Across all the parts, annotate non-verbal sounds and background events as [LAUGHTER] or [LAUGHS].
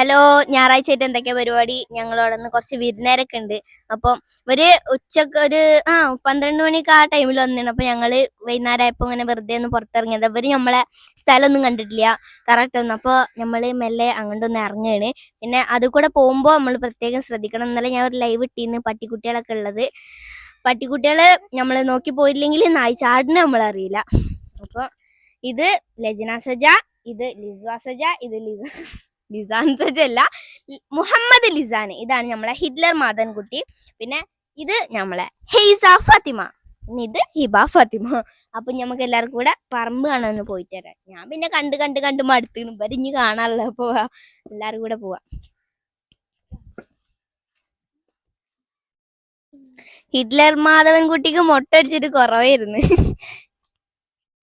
Hello ഞായറാഴ്ച ആയിട്ട് എന്തൊക്കെയാ പരിപാടി? ഞങ്ങളവിടെ നിന്ന് കുറച്ച് വിരുന്നേരൊക്കെ ഉണ്ട് അപ്പം ഒരു ഉച്ചയ്ക്ക് ഒരു ആ പന്ത്രണ്ട് മണിക്ക് ആ ടൈമിൽ വന്നിരുന്നു. അപ്പൊ ഞങ്ങൾ വൈകുന്നേരം ആയപ്പോ ഇങ്ങനെ വെറുതെ ഒന്ന് പുറത്തിറങ്ങിയത്. അവർ നമ്മളെ സ്ഥലമൊന്നും കണ്ടിട്ടില്ല. കറക്റ്റ് ഒന്നും. അപ്പൊ നമ്മൾ മെല്ലെ അങ്ങോട്ടൊന്ന് ഇറങ്ങുകയാണ് പിന്നെ അത് കൂടെ പോകുമ്പോൾ നമ്മൾ പ്രത്യേകം ശ്രദ്ധിക്കണം. എന്നാലും ഞാൻ ഒരു ലൈവ് ഇട്ടിന്ന് പട്ടിക്കുട്ടികളൊക്കെ ഉള്ളത്. പട്ടിക്കുട്ടികൾ നമ്മൾ നോക്കി പോയില്ലെങ്കിൽ നായി ചാടിന് നമ്മളറിയില്ല അപ്പോൾ ഇത് ലജന സജ ഇത് ലിസ്വ സജ ഇത് ലിസ ലിസാൻ സജ് അല്ല മുഹമ്മദ് ലിസാൻ ഇതാണ് നമ്മളെ ഹിറ്റ്ലർ മാതൻകുട്ടി പിന്നെ ഇത് നമ്മളെ ഹെയ്സ ഫാത്തിമ. ഇത് ഹിബ ഫാത്തിമ. അപ്പൊ നമുക്ക് എല്ലാവർക്കും കൂടെ പറമ്പ് കാണാൻ പോയിട്ട് വരാം. ഞാൻ പിന്നെ കണ്ട് കണ്ട് കണ്ട് മടുത്തിനും ഇനി കാണാനല്ല പോവാ. എല്ലാരും കൂടെ പോവാ. ഹിറ്റ്ലർ മാധവൻകുട്ടിക്ക് മൊട്ടടിച്ചിട്ട് കുറവായിരുന്നു.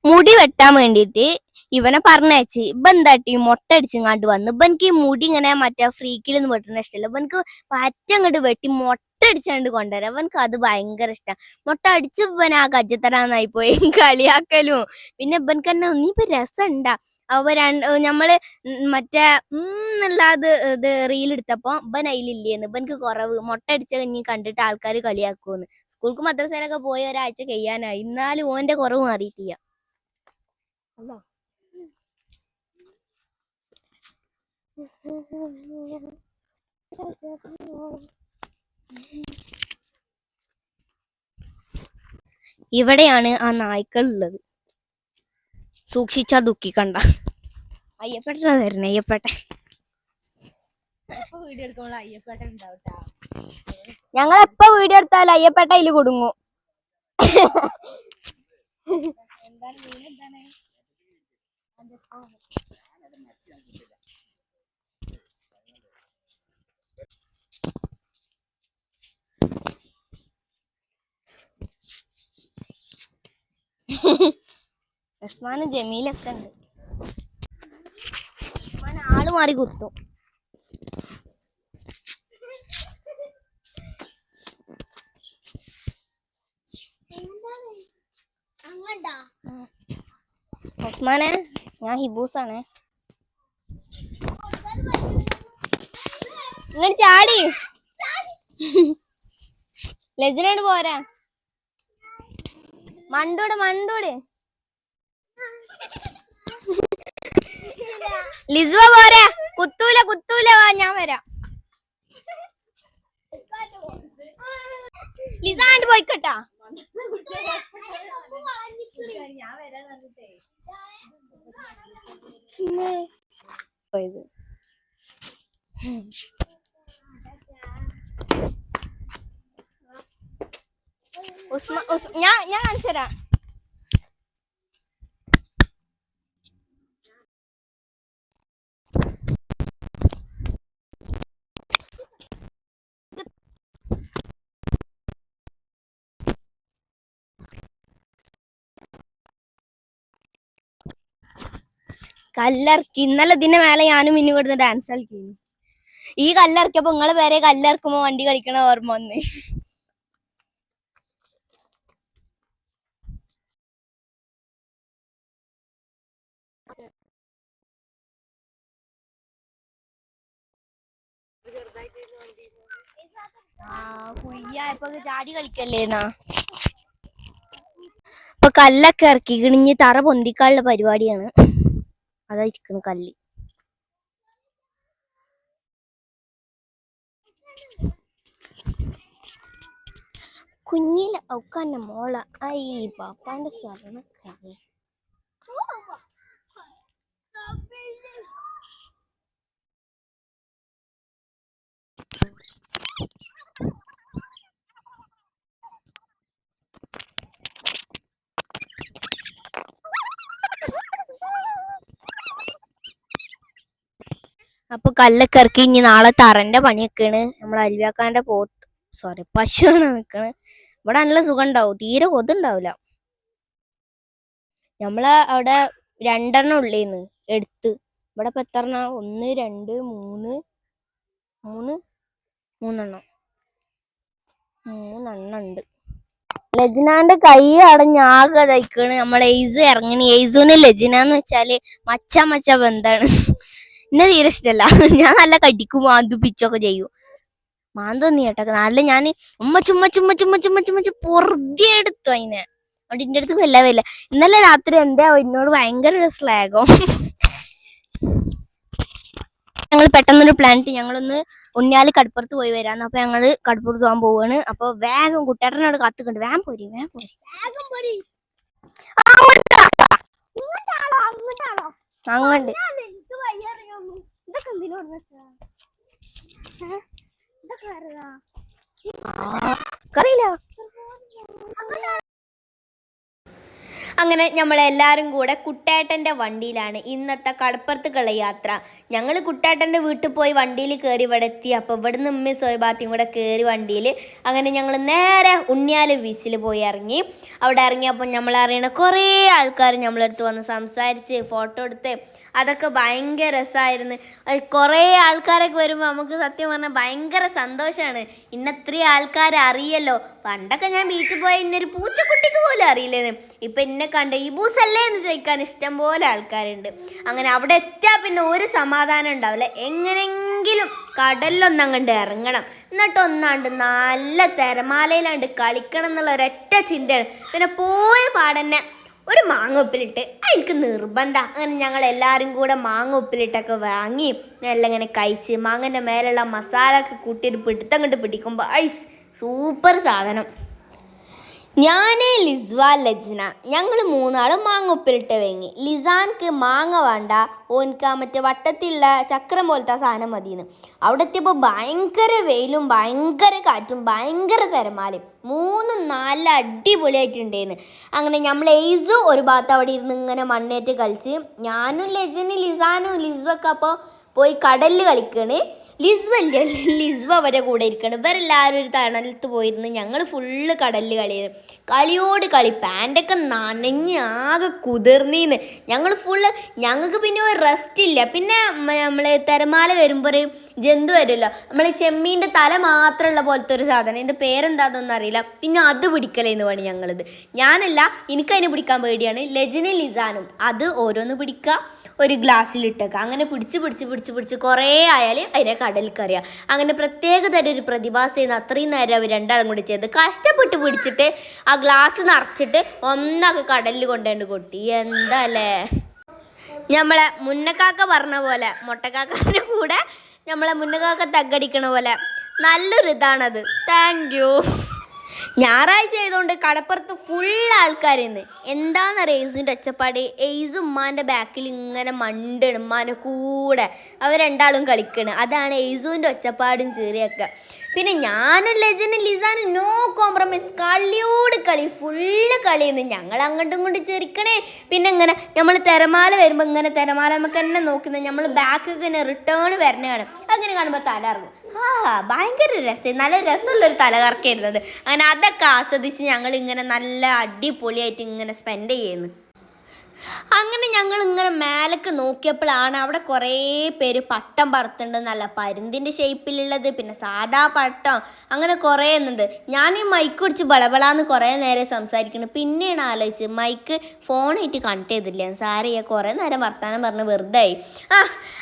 മുടി വെട്ടാൻ വേണ്ടിയിട്ട് ഇവനെ പറഞ്ഞയച്ച് ഇപ്പൊ എന്താട്ടി മൊട്ട അടിച്ചിങ്ങാണ്ട് വന്ന്. ഇപ്പൊ എനിക്ക് ഈ മുടി ഇങ്ങനെ മറ്റേ ഫ്രീക്കിൽ നിന്ന് വെട്ടണ ഇഷ്ടമല്ല ഇപ്പൊ എനിക്ക് പറ്റങ്ങോട്ട് വെട്ടി മുട്ട അടിച്ചാണ്ട് കൊണ്ടുവരാം. അവനക്ക് അത് ഭയങ്കര ഇഷ്ടം. മുട്ട അടിച്ച് ഇവൻ ആ കജ്ജത്തരാന്നായി പോയി [LAUGHS] കളിയാക്കലും. പിന്നെ ഇവനക്ക് തന്നെ നീ ഇപ്പൊ രസമുണ്ടാ അവ രണ്ട് നമ്മൾ മറ്റേ എന്നുള്ള അത് ഇത് റീൽ എടുത്തപ്പോ ഇവൻ അതിലില്ലേന്ന് ഇവനക്ക് കുറവ്. മുട്ട അടിച്ച കഞ്ഞി കണ്ടിട്ട് ആൾക്കാർ കളിയാക്കുമെന്ന് സ്കൂൾക്ക് മദ്രസയിലൊക്കെ പോയി ഒരാഴ്ച കഴിയാനായി. എന്നാലും ഓന്റെ കുറവ് മാറിയിട്ടില്ല. ഇവിടെയാണ് ആ നായ്ക്കൾ ഉള്ളത്. സൂക്ഷിച്ചാ ദുഃഖിക്കണ്ട അയ്യപ്പെട്ട തരണേ അയ്യപ്പെട്ട വീഡിയോ എടുക്കുമ്പോൾ അയ്യപ്പേട്ട ഉണ്ടാവട്ടാ. ഞങ്ങൾ എപ്പോ വീഡിയോ എടുത്താലും അയ്യപ്പെട്ട അതിൽ കൊടുങ്ങും. എന്താണ് ഉസ്മാനും ജമീലൊക്കെ ഉണ്ട്. ഉസ്മാൻ ആൾ മാറി കുത്തും. ഉസ്മാനെ ഞാൻ ഹിബൂസാണ്. ഇങ്ങോട്ട് ചാടി. ലജനോട് പോരാ. മണ്ടൂട് മണ്ടൂട്. ലിസുവ പോരാ. കുത്തൂല കുത്തൂല. വാ ഞാൻ വരാം. പോയിക്കട്ടാ ഞാൻ വരാ പറഞ്ഞിട്ടേ പോയത്. ഉസ്മാ ഉസ് ഞാൻ ഞാൻ കാണിച്ചു തരാം കല്ലർക്ക് ഇന്നലെ ഇതിന്റെ മേലെ ഞാനും മിന്നു കൊടുത്ത് ഡാൻസ് കളിക്കുന്നു ഈ കല്ലർക്കപ്പോ നിങ്ങൾ പേരെ കല്ലർക്കുമ്പോ വണ്ടി കളിക്കണ ഓർമ്മ വന്ന്. കുയ്യായപ്പോ ചാടി കളിക്കല്ലേന്നാ ഇപ്പൊ കല്ലൊക്കെ ഇറക്കി കിണിഞ്ഞ് തറ പൊന്തിക്കാനുള്ള പരിപാടിയാണ്. അതായിരിക്കണ കല്ല്. കുഞ്ഞില ഔക്കാന്റെ മോള. ഐ പാപ്പാന്റെ സ്വർണ സ്വർണക്കല്ല് അപ്പൊ കല്ലൊക്കെ ഇറക്കി ഇനി നാളെ തറന്റെ പണിയൊക്കെയാണ്. നമ്മൾ അരുവാക്കാന്റെ പോത്ത് സോറി പശുവാണ് നിക്കണ്. ഇവിടെ നല്ല സുഖം ഉണ്ടാവും തീരെ കൊതുണ്ടാവില്ല. നമ്മളെ അവിടെ രണ്ടെണ്ണം ഉള്ളേന്ന് എടുത്ത്. ഇവിടെ ഇപ്പൊ എത്ര ഒന്ന് രണ്ട് മൂന്ന് മൂന്ന് മൂന്നെണ്ണം. മൂന്നെണ്ണം ഉണ്ട് ലജ്നാന്റെ കൈ അടഞ്ഞ് ആകെ തയ്ക്കണ് നമ്മളെ എയ്സ് ഇറങ്ങണി. എയ്സുന് ലജ്ന എന്ന് വെച്ചാൽ മച്ച മച്ച ബന്ധാണ്. എന്നെ തീരെ ഇഷ്ടല്ല. ഞാൻ നല്ല കടിക്കും മാന്തു പിച്ചൊക്കെ ചെയ്യും. മാന്തൊന്നും കേട്ടോ. നല്ല ഞാൻ ഉമ്മ ചുമ്മ ചുമ്മ ചുമ്മ ചുമ്മ ചുമ്മ പൊറുതി എടുത്തു അതിനെ. അവിടെ ഇന്റെ അടുത്ത് വല്ല വല്ല ഇന്നലെ രാത്രി എന്താ എന്നോട് ഭയങ്കര ഒരു സ്ലാഗോ. ഞങ്ങൾ പെട്ടെന്നൊരു പ്ലാനിട്ട് ഞങ്ങളൊന്ന് ഉണ്ണിയാൽ കടുപ്പുറത്ത് പോയി വരാന്ന്. അപ്പൊ ഞങ്ങൾ കടുപ്പുറത്ത് പോകാൻ പോവാണ്. അപ്പൊ വേഗം കുട്ടേട്ടനോട് കത്തുക്കുണ്ട്. വേഗം പോരി വേഗം പോരി. അങ്ങോട്ട് അറിയില്ല അങ്ങനെ നമ്മളെല്ലാരും കൂടെ കുട്ടേട്ടന്റെ വണ്ടിയിലാണ് ഇന്നത്തെ കടപ്പുറത്തുള്ള യാത്ര. ഞങ്ങൾ കുട്ടേട്ടന്റെ വീട്ടിൽ പോയി വണ്ടിയിൽ കയറി ഇവിടെ എത്തി. അപ്പോൾ ഇവിടെ നിന്ന് ഉമ്മി സോയബാത്തിയും കൂടെ കയറി വണ്ടിയിൽ അങ്ങനെ ഞങ്ങൾ നേരെ ഉണ്ണിയാൽ ബീച്ചിൽ പോയി ഇറങ്ങി. അവിടെ ഇറങ്ങിയപ്പോൾ നമ്മൾ അറിയണ കുറേ ആൾക്കാർ നമ്മളടുത്ത് വന്ന് സംസാരിച്ച് ഫോട്ടോ എടുത്ത് അതൊക്കെ ഭയങ്കര രസമായിരുന്നു കുറേ ആൾക്കാരൊക്കെ വരുമ്പോൾ നമുക്ക് സത്യം പറഞ്ഞാൽ ഭയങ്കര സന്തോഷമാണ് ഇന്നത്രയും ആൾക്കാരെ അറിയല്ലോ. പണ്ടൊക്കെ ഞാൻ ബീച്ചിൽ പോയ ഇന്നൊരു പൂച്ചക്കുട്ടിക്ക് പോലും അറിയില്ലേന്ന്. ഇപ്പം എന്നെ കണ്ട് ഈ ബൂസല്ലേ എന്ന് ചോദിക്കാൻ ഇഷ്ടം പോലെ ആൾക്കാരുണ്ട്. അങ്ങനെ അവിടെ എത്തിയാൽ പിന്നെ ഒരു സമാധാനം ഉണ്ടാവില്ല. എങ്ങനെങ്കിലും കടലിലൊന്നങ്ങണ്ട് ഇറങ്ങണം എന്നിട്ട് ഒന്നാണ്ട് നല്ല തിരമാലയിലാണ്ട് കളിക്കണം എന്നുള്ള ഒരൊറ്റ ചിന്തയാണ്. പിന്നെ പോയ പാടന്നെ ഒരു മാങ്ങ ഉപ്പിലിട്ട് എനിക്ക് നിർബന്ധ. അങ്ങനെ ഞങ്ങൾ എല്ലാവരും കൂടെ മാങ്ങ ഉപ്പിലിട്ടൊക്കെ വാങ്ങി നല്ല ഇങ്ങനെ കഴിച്ച് മാങ്ങന്റെ മേലുള്ള മസാല ഒക്കെ കൂട്ടിയിട്ട് പിടുത്തം കണ്ട് പിടിക്കുമ്പോൾ ഐസ് സൂപ്പർ സാധനം. ഞാൻ ലിസ്വ ലജ്ന. ഞങ്ങൾ മൂന്നാളും മാങ്ങ ഉപ്പിലിട്ട് വേങ്ങി. ലിസാൻക്ക് മാങ്ങ വേണ്ട. ഓൻക്ക് ആ മറ്റേ വട്ടത്തിലുള്ള ചക്രം പോലത്തെ സാധനം മതിയെന്ന്. അവിടെ എത്തിയപ്പോൾ ഭയങ്കര വെയിലും ഭയങ്കര കാറ്റും ഭയങ്കര തിരമാലയും. മൂന്നും നല്ല അടിപൊളിയായിട്ടുണ്ടായിരുന്നു അങ്ങനെ നമ്മൾ എയ്സ് ഒരു ഭാഗത്ത് അവിടെ ഇരുന്ന് ഇങ്ങനെ മണ്ണേറ്റ് കളിച്ച് ഞാനും ലജനും ലിസാനും ലിസ്വൊക്കെ അപ്പോൾ പോയി കടലിൽ കളിക്കണ്. ലിസ്വ ഇല്ല? അവരെ കൂടെ ഇരിക്കണം. ഇവരെല്ലാവരും ഒരു തണലത്ത് പോയിരുന്നു ഞങ്ങൾ ഫുള്ള് കടലിൽ കളിയാണ് കളിയോട് കളി. പാന്റൊക്കെ നനഞ്ഞ് ആകെ കുതിർന്നീന്ന്. ഞങ്ങൾ ഫുള്ള് ഞങ്ങൾക്ക് പിന്നെ ഒരു റെസ്റ്റ് ഇല്ല. പിന്നെ നമ്മൾ തിരമാല വരുമ്പോൾ ഒരു ജന്തു വരുമല്ലോ നമ്മൾ ചെമ്മീന്റെ തല മാത്രമുള്ള പോലത്തെ ഒരു സാധനം. എന്റെ പേരെന്താണെന്നൊന്നും അറിയില്ല. പിന്നെ അത് പിടിക്കലേന്ന് പണി ഞങ്ങളിത്. ഞാനല്ല എനിക്കതിനെ പിടിക്കാൻ പേടിയാണ്. ലജന ലിസാനും. അത് ഓരോന്ന് പിടിക്കുക ഒരു ഗ്ലാസ്സിലിട്ടേക്കുക അങ്ങനെ പിടിച്ച് പിടിച്ച് പിടിച്ച് പിടിച്ച് കുറേ ആയാൽ അതിനെ കടലിൽ കറിയാം അങ്ങനെ പ്രത്യേക തരം ഒരു പ്രതിഭാസം അത്രയും നേരം അവർ രണ്ടാളും കൂടി ചെയ്ത് കഷ്ടപ്പെട്ട് പിടിച്ചിട്ട് ആ ഗ്ലാസ് നിറച്ചിട്ട് ഒന്നൊക്കെ കടലിൽ കൊണ്ടുകൊണ്ട് കൊട്ടി. എന്താ അല്ലേ നമ്മളെ മുന്നക്കാക്ക പറഞ്ഞ പോലെ മൊട്ടക്കാക്കന്റെ കൂടെ നമ്മളെ മുന്നക്കാക്ക തగ్గടിക്കണ പോലെ നല്ലൊരു ഇതാണത് താങ്ക് യു ഞായറാഴ്ച ആയതുകൊണ്ട് കടപ്പുറത്ത് ഫുൾ ആൾക്കാരുന്ന്. എന്താണെന്നറിയാം എയ്സിന്റെ ഒച്ചപ്പാട്? എയ്സ് ഉമ്മാന്റെ ബാക്കിൽ ഇങ്ങനെ മണ്ടണ് ഉമ്മാന്റെ കൂടെ. അവർ രണ്ടാളും കളിക്കണ്. അതാണ് എയ്സുവിന്റെ ഒച്ചപ്പാടും ചെറിയൊക്കെ. പിന്നെ ഞാനും ലജനും ലിസാനും നോ കോംപ്രമൈസ് കളിയോട് കളി ഫുള്ള് കളിയെന്ന് ഞങ്ങൾ അങ്ങോട്ടും കൊണ്ട് ചെറിക്കണേ പിന്നെ ഇങ്ങനെ നമ്മൾ തിരമാല വരുമ്പോൾ ഇങ്ങനെ തിരമാല നമുക്ക് തന്നെ നോക്കുന്നത് നമ്മൾ ബാക്ക് ഇങ്ങനെ റിട്ടേൺ വരണതാണ് അങ്ങനെ കാണുമ്പോൾ തല ഇറങ്ങും ആ ഭയങ്കര രസം. നല്ല രസമുള്ളൊരു തലകറക്കായിരുന്നത് അങ്ങനെ അതൊക്കെ ആസ്വദിച്ച് ഞങ്ങൾ ഇങ്ങനെ നല്ല അടിപൊളിയായിട്ട് ഇങ്ങനെ സ്പെൻഡ് ചെയ്യുന്നു അങ്ങനെ ഞങ്ങൾ ഇങ്ങനെ മേലക്ക് നോക്കിയപ്പോഴാണ് അവിടെ കുറേ പേര് പട്ടം പറത്തുണ്ട് നല്ല പരുന്തിന്റെ ഷേപ്പിലുള്ളത് പിന്നെ സാധാ പട്ടം അങ്ങനെ കുറേ എന്നുണ്ട്. ഞാൻ ഈ മൈക്ക് പിടിച്ച് ബളബളാന്ന് കുറേ നേരം സംസാരിക്കുന്നു. പിന്നെയാണ് ആലോചിച്ച് മൈക്ക് ഫോണായിട്ട് കണക്ട് ചെയ്തില്ല. സാറിയ കുറേ നേരം വർത്താനം പറഞ്ഞ് വെറുതെ ആയി ആ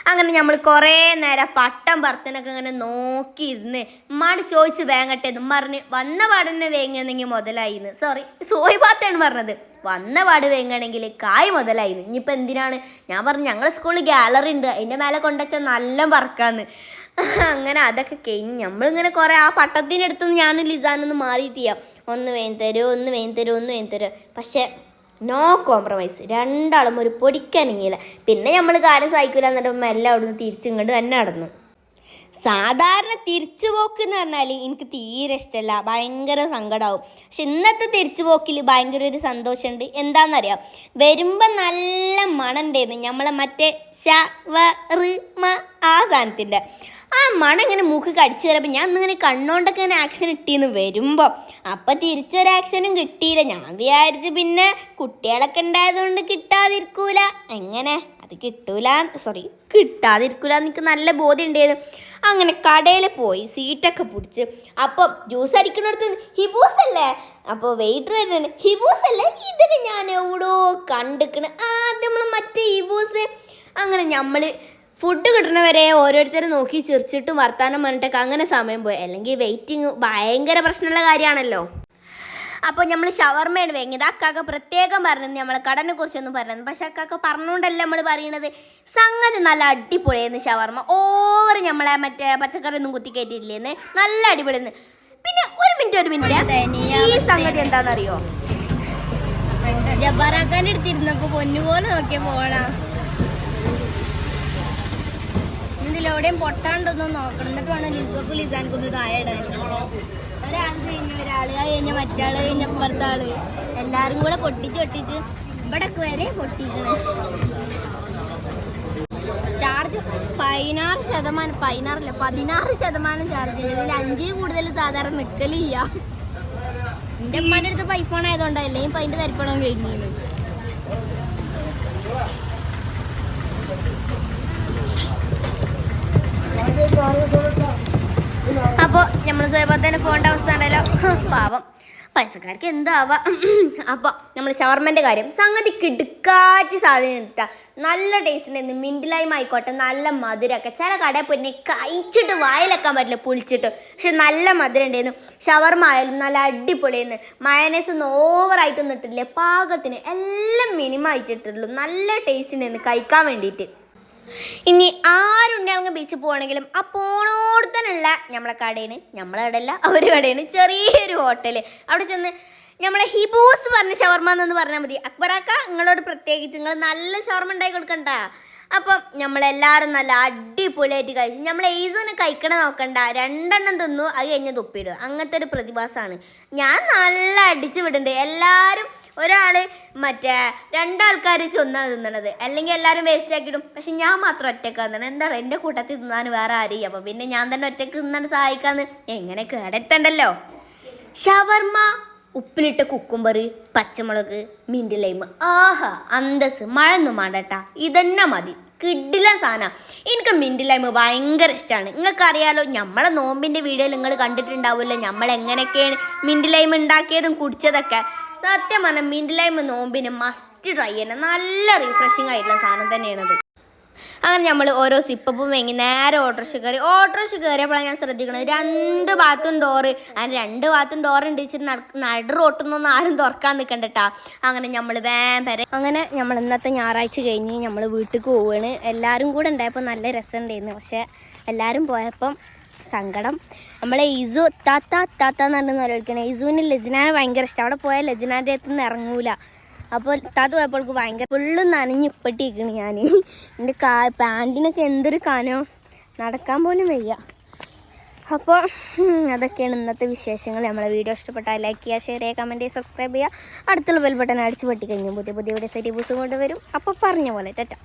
അങ്ങനെ നമ്മൾ കുറേ നേരം പട്ടം പറത്തനൊക്കെ ഇങ്ങനെ നോക്കിയിരുന്ന് ഉമ്മാട് ചോദിച്ച് വേങ്ങട്ടെ എന്നും പറഞ്ഞ് വന്ന പാടന്നെ വേങ്ങുന്നെങ്കിൽ മുതലായിന്ന്. സോറി സോയി പാത്താണ് പറഞ്ഞത്. വന്ന പാട് വേങ്ങണമെങ്കിൽ കായ് മുതലായി ഇനിയിപ്പോൾ എന്തിനാണ്? ഞാൻ പറഞ്ഞു ഞങ്ങളെ സ്കൂളിൽ ഗാലറി ഉണ്ട്. അതിന്റെ മേലെ കൊണ്ടുവച്ചാൽ നല്ല വർക്കാന്ന്. [LAUGHS] അങ്ങനെ അതൊക്കെ കഴിഞ്ഞ് നമ്മളിങ്ങനെ കുറേ ആ പട്ടത്തിന്റെ അടുത്തുനിന്ന് ഞാനും ലിസാനൊന്ന് മാറിയിട്ടില്ല ഒന്ന് വേഗം തരുമോ ഒന്ന് വേഗം തരുമോ ഒന്ന് വേഗം തരുമോ പക്ഷേ നോ കോംപ്രമൈസ് രണ്ടാളും ഒരു പൊടിക്കാനെങ്കില പിന്നെ നമ്മൾ കാര്യം സഹിക്കില്ല എന്നിട്ട് മെല്ലെ അവിടുന്ന് തിരിച്ചിങ്ങോട്ട് തന്നെ നടന്നു. സാധാരണ തിരിച്ചു പോക്ക് എന്ന് പറഞ്ഞാൽ എനിക്ക് തീരെ ഇഷ്ടമല്ല ഭയങ്കര സങ്കടമാവും പക്ഷെ ഇന്നത്തെ തിരിച്ചു പോക്കിൽ ഭയങ്കര ഒരു സന്തോഷമുണ്ട് എന്താണെന്നറിയാം വരുമ്പോൾ നല്ല മണുണ്ടായിരുന്നു. നമ്മളെ മറ്റേ ഷവർമ ആ സാധനത്തിന്റെ ആ മണം ഇങ്ങനെ മൂക്ക് കടിച്ചു തരപ്പോൾ ഞാൻ ഇന്നിങ്ങനെ കണ്ണോണ്ടൊക്കെ ഇങ്ങനെ ആക്ഷൻ കിട്ടിയെന്ന് വരുമ്പോൾ അപ്പം തിരിച്ചൊരു ആക്ഷനും കിട്ടിയില്ല. ഞാൻ വിചാരിച്ച് പിന്നെ കുട്ടികളൊക്കെ ഉണ്ടായതുകൊണ്ട് കിട്ടാതിരിക്കൂല. എങ്ങനെ? കിട്ടൂല സോറി കിട്ടാതിരിക്കൂല എനിക്ക് നല്ല ബോധ്യം ഉണ്ടായിരുന്നു അങ്ങനെ കടയിൽ പോയി സീറ്റൊക്കെ പിടിച്ച്. അപ്പോൾ ജ്യൂസ് അടിക്കുന്നിടത്ത് ഹിബൂസ് അല്ലേ? അപ്പോൾ വെയിറ്റർ വരുന്നുണ്ട് ഹിബൂസ് അല്ലേ? ഇതിന് ഞാൻ എവിടോ കണ്ടിക്കണ്. ആ നമ്മൾ മറ്റേ ഹിബൂസ്. അങ്ങനെ നമ്മൾ ഫുഡ് കിട്ടണവരെ ഓരോരുത്തരും നോക്കി ചിരിച്ചിട്ടും വർത്താനം പറഞ്ഞിട്ടൊക്കെ അങ്ങനെ സമയം പോയി. അല്ലെങ്കിൽ വെയിറ്റിംഗ് ഭയങ്കര പ്രശ്നമുള്ള കാര്യമാണല്ലോ. അപ്പോൾ നമ്മൾ ഷവർമയാണ് വാങ്ങിയത്. അക്കാക്ക പ്രത്യേകം പറഞ്ഞത് നമ്മളെ കടനെ കുറിച്ചൊന്നും പറഞ്ഞത് പക്ഷെ അക്കാക്ക പറഞ്ഞുകൊണ്ടല്ല നമ്മൾ പറയണത്. സംഗതി നല്ല അടിപൊളിയായിരുന്നു ഷവർമ്മ ഓവർ നമ്മളെ മറ്റേ പച്ചക്കറി ഒന്നും കുത്തി കയറ്റിയിട്ടില്ലേന്ന് നല്ല അടിപൊളിയെന്ന് പിന്നെ ഒരു മിനിറ്റ് ഒരു മിനിറ്റ്. ഈ സംഗതി എന്താണെന്നറിയോ ജബ്ബാറാക്കാൻ എടുത്തിരുന്നപ്പോ പൊന്നുപോലെ നോക്കിയ പോണാ. ഇതിലെവിടെയും പൊട്ടാണ്ടൊന്നും നോക്കണം. എന്നിട്ട് വേണം ലിസ്ബക്കും ലിസാൻകൊന്നും ഇതായിടാൻ താഴെ ഇടാൻ. ഒരാൾ കഴിഞ്ഞ ഒരാൾ അത് കഴിഞ്ഞ മറ്റാൾ കഴിഞ്ഞ അപ്പുറത്തെ ആൾ. എല്ലാരും കൂടെ പൊട്ടിച്ച് പൊട്ടിച്ച് ഇവിടെ വരെ പൊട്ടിക്കണേ. ചാർജ് പതിനാറ് ശതമാനം പതിനാറില്ല പതിനാറ് ശതമാനം ചാർജ് ഉണ്ട്. ഇതിൽ അഞ്ചിൽ കൂടുതൽ സാധാരണ നിൽക്കലില്ല എന്റെ അമ്മാന്റെ അടുത്ത് ഐഫോൺ ആയതുകൊണ്ടല്ലേ ഇപ്പൊ അതിന്റെ തരിപ്പണം കഴിഞ്ഞിരുന്നു അപ്പോൾ നമ്മൾ സ്വയംഭത്തേനെ ഫോണിന്റെ അവസ്ഥ ഉണ്ടല്ലോ പാവം. പൈസക്കാർക്ക് എന്താവാ? അപ്പോൾ നമ്മൾ ഷവർമന്റെ കാര്യം സംഗതി കിടുക്കാറ്റ് സാധനം എടുത്താൽ നല്ല ടേസ്റ്റ് ഉണ്ടായിരുന്നു മിന്റിലായും ആയിക്കോട്ടെ നല്ല മധുരമൊക്കെ. ചില കടയിൽ പോയി കഴിച്ചിട്ട് വായിലെക്കാൻ പറ്റില്ല പുളിച്ചിട്ട്. പക്ഷെ നല്ല മധുരം ഉണ്ടായിരുന്നു ഷവർമ്മ ആയാലും നല്ല അടിപൊളിയായിരുന്നു. മയനേസ് ഒന്നും ഓവറായിട്ടൊന്നും ഇട്ടിട്ടില്ല. പാകത്തിന് എല്ലാം മിനിമം അയച്ചിട്ടുള്ളൂ നല്ല ടേസ്റ്റ് ഉണ്ടായിരുന്നു കഴിക്കാൻ വേണ്ടിയിട്ട്. ഇനി ആരുണ്ടെങ്കിൽ ബീച്ചിൽ പോവാണെങ്കിലും ആ പോണോടത്തനുള്ള നമ്മളെ കടയാണ് നമ്മളെ കടയല്ല അവർ കടയാണ് ചെറിയൊരു ഹോട്ടൽ അവിടെ ചെന്ന് നമ്മളെ ഹിബൂസ് പറഞ്ഞ ഷവർമ്മ എന്ന് പറഞ്ഞാൽ മതി. അക്ബറാക്ക നിങ്ങളോട് പ്രത്യേകിച്ച് നിങ്ങൾ നല്ല ഷവർമ്മ ഉണ്ടാക്കി കൊടുക്കണ്ട. അപ്പം നമ്മളെല്ലാവരും നല്ല അടിപൊളിയായിട്ട് കഴിച്ചു നമ്മൾ ഏസോനെ കഴിക്കണം നോക്കണ്ട. രണ്ടെണ്ണം തിന്നു അത് കഴിഞ്ഞ് തുപ്പിയിടും അങ്ങനത്തെ ഒരു പ്രതിഭാസമാണ്. ഞാൻ നല്ല അടിച്ചു വിടുന്നുണ്ട്. എല്ലാവരും ഒരാൾ മറ്റേ രണ്ടാൾക്കാർ ചൊന്നാ തിന്നണത്. അല്ലെങ്കിൽ എല്ലാവരും വേസ്റ്റ് ആക്കിയിടും പക്ഷെ ഞാൻ മാത്രം ഒറ്റയ്ക്ക് തിന്നണം എന്താ പറയുക? എന്റെ കൂട്ടത്തിൽ തിന്നാൻ വേറെ ആരെയും അപ്പോൾ പിന്നെ ഞാൻ തന്നെ ഒറ്റയ്ക്ക് തിന്നാൻ സഹായിക്കാന്ന് എങ്ങനെ കേടത്തണ്ടല്ലോ ഷവർമ്മ ഉപ്പിലിട്ട കുക്കുംബർ പച്ചമുളക് മിന്റ് ലൈമ്. ആഹാ അന്തസ് മഴയൊന്നും മാടട്ട ഇതന്നെ മതി. കിഡില സാധനം. എനിക്ക് മിന്റ് ലൈമ് ഭയങ്കര ഇഷ്ടമാണ് നിങ്ങൾക്കറിയാലോ നമ്മളെ നോമ്പിന്റെ വീഡിയോയിൽ നിങ്ങൾ കണ്ടിട്ടുണ്ടാവില്ല നമ്മൾ എങ്ങനെയൊക്കെയാണ് മിന്റ് ലൈമ് ഉണ്ടാക്കിയതും കുടിച്ചതൊക്കെ. സത്യം പറഞ്ഞാൽ മിന്റ് ലൈം നോമ്പിന് മസ്റ്റ് ട്രൈ ചെയ്യണം നല്ല റിഫ്രഷിങ് ആയിട്ടുള്ള സാധനം തന്നെയാണത്. അങ്ങനെ നമ്മൾ ഓരോ സിപ്പപ്പും വാങ്ങി നേരെ ഓട്ടോറിക്ഷ കയറി ഓട്ടോറിക്ഷ കയറിയപ്പോഴാണ് ഞാൻ ശ്രദ്ധിക്കുന്നത് രണ്ട് ഭാഗത്തും ഡോറ് അങ്ങനെ രണ്ട് ഭാഗത്തും ഡോർ ഉണ്ട്. ഇച്ചിരി നട- നട റോട്ടൊന്നും ആരും തുറക്കാൻ നിൽക്കണ്ടട്ടാ അങ്ങനെ നമ്മൾ വേം വരെ അങ്ങനെ നമ്മൾ ഇന്നത്തെ ഞായറാഴ്ച കഴിഞ്ഞ് നമ്മൾ വീട്ടിലേക്ക് പോവുകയാണ് എല്ലാവരും കൂടെ ഉണ്ടായപ്പോൾ നല്ല രസമുണ്ടായിരുന്നു. പക്ഷേ എല്ലാവരും പോയപ്പം സങ്കടം നമ്മളെ ഇസു താത്ത താത്ത എന്ന് പറഞ്ഞ് നിലവിളിക്കണേ ഇസുവിന് ലജ്നാനെ ഭയങ്കര ഇഷ്ടം. അവിടെ പോയാൽ ലജ്നാന്റെ അടുത്ത് നിന്ന് ഇറങ്ങൂല. അപ്പോൾ താത്ത പോയപ്പോൾക്ക് ഭയങ്കര ഫുള്ള് നനഞ്ഞ് ഇപ്പട്ടിരിക്കണ് ഞാൻ എന്റെ കാ പാന്റിനൊക്കെ എന്തൊരു കാനോ. നടക്കാൻ പോലും വയ്യ. അപ്പോൾ അതൊക്കെയാണ് ഇന്നത്തെ വിശേഷങ്ങൾ. നമ്മളെ വീഡിയോ ഇഷ്ടപ്പെട്ടാൽ ലൈക്ക് ചെയ്യുക ഷെയർ ചെയ്യുക കമന്റ് ചെയ്യുക സബ്സ്ക്രൈബ് ചെയ്യുക. അടുത്തുള്ള ബെൽ ബട്ടൺ അടിച്ച് പൊട്ടിക്കഴിഞ്ഞു പുതിയ പുതിയ വീഡിയോ സെറ്റി ബൂസ് കൊണ്ടുവരും അപ്പോൾ പറഞ്ഞ പോലെ ടെറ്റ.